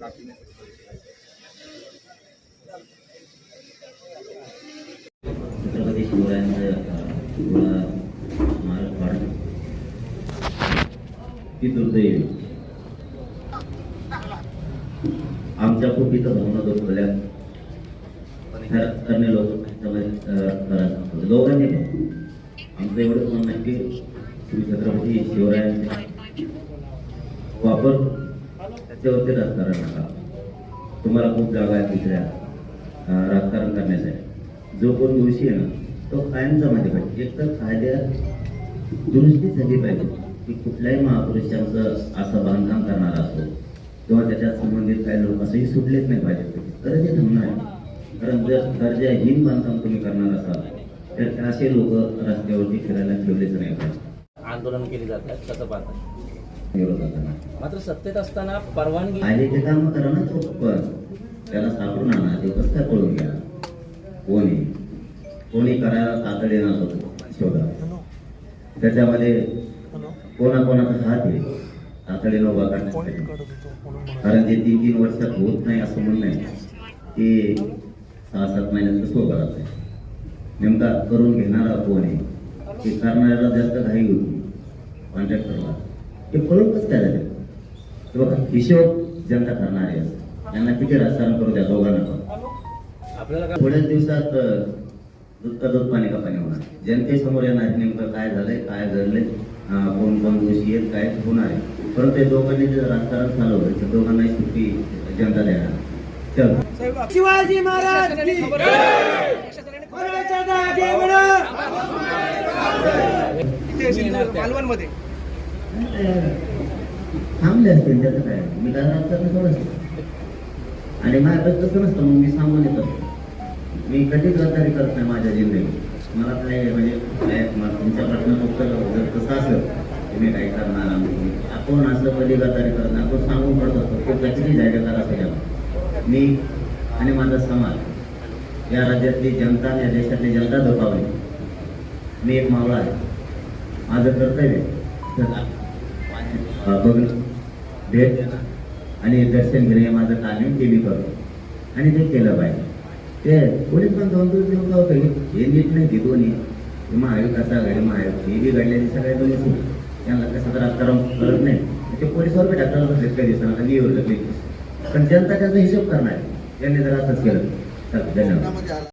छत्रपती आमच्या खूप इथं भावना दुखवल्या करणे लोक दोघांनी पण आमचं एवढंच म्हणणं की श्री छत्रपती शिवरायांचा वापर त्याच्यावरती राजकारण नका. तुम्हाला खूप जागा आहे तिसऱ्या राजकारण करण्यासाठी. जो कोण दोषी आहे ना तो कायमचा मध्ये पाहिजे. एक तर कायद्या दुरुस्ती झाली पाहिजे. की कुठल्याही महापुरुषांचं असं बांधकाम करणारा असो किंवा त्याच्यात संबंधित काही लोक असंही सुटलेच नाही पाहिजे. तर ते थांबणार आहे. कारण जर दर्जाहीन बांधकाम तुम्ही करणार असाल तर असे लोक रस्त्यावरती फिरायला ठेवलेच नाही पाहिजे. आंदोलन केले जातात कसं पाहतात. विरोधात मात्र सत्तेत असताना परवानगी आहे ते काम करा ना तो पण त्याला सापडून आणा. ते कसं काय पळून घ्या? कोणी? कोणी करायला तातडीनं होतो शोधा. त्याच्यामध्ये कोणाकोणाचा हात आहे? तातडीनं उभा करण्यासाठी कारण ते तीन तीन वर्षात होत नाही असं म्हणणं आहे. ते सहा सात महिन्यात कसं उभं राहत नेमका करून घेणारा कोण आहे? ते करणाऱ्याला जास्त घाई होती. कॉन्ट्रॅक्टरला ते पळून कसं काय झाले ते बघा हिशोब जनता करणार आहे यांना किती राजकारण करू द्या दोघांना पण. थोड्याच दिवसात दूध का दूध पाणी का पाणी होणार? जनतेसमोर येणार नेमकं काय झालंय काय घडलंय कोण कोण दोषी आहेत काय होणार आहे? परंतु ते दोघांनी जर राजकारण चालवलं तर दोघांनाही सुट्टी जनता देणार. चल. शिवाजी महाराज मालवणमध्ये. थांबले असतील त्याचं काय? मी काय राजकारण थोडंच आणि माझ्याकडे तसं नसतं मग मी सांगून येतो मी कधी गद्दारी करत नाही माझ्या जिल्ह्यात. मला काय म्हणजे तुमच्या प्रश्नाचं उत्तर जर कसं असेल तुम्ही काय करणार आपण असं कधी गद्दारी करत नाही. आपण सांगून पडत असतो तो कचरी जायकाकार असेल याला. मी आणि माझा समाज या राज्यातली जनता आणि या देशातली जनता धोकावली मी एक मावळा आहे. माझं कर्तव्य तर बघ. भेट देणं आणि दर्शन घेणं हे माझं काम येऊन ते मी करतो. आणि ते केलं पाहिजे ते पोलीस पण दोन दिवस येऊन होतं हे नीट नाही ते दोन्ही. हे महाविकास आघाडी महायोग हे बी घडले सगळ्या दोन्ही त्यांना कसं तर राजकारण करत नाही. ते पोलिसावर बी टाकलं बसलेत काही दिवसांना. येऊ एवढं पण जनता त्याचा हिशोब करणार आहे. त्यांनी जर असंच केलं धन्यवाद.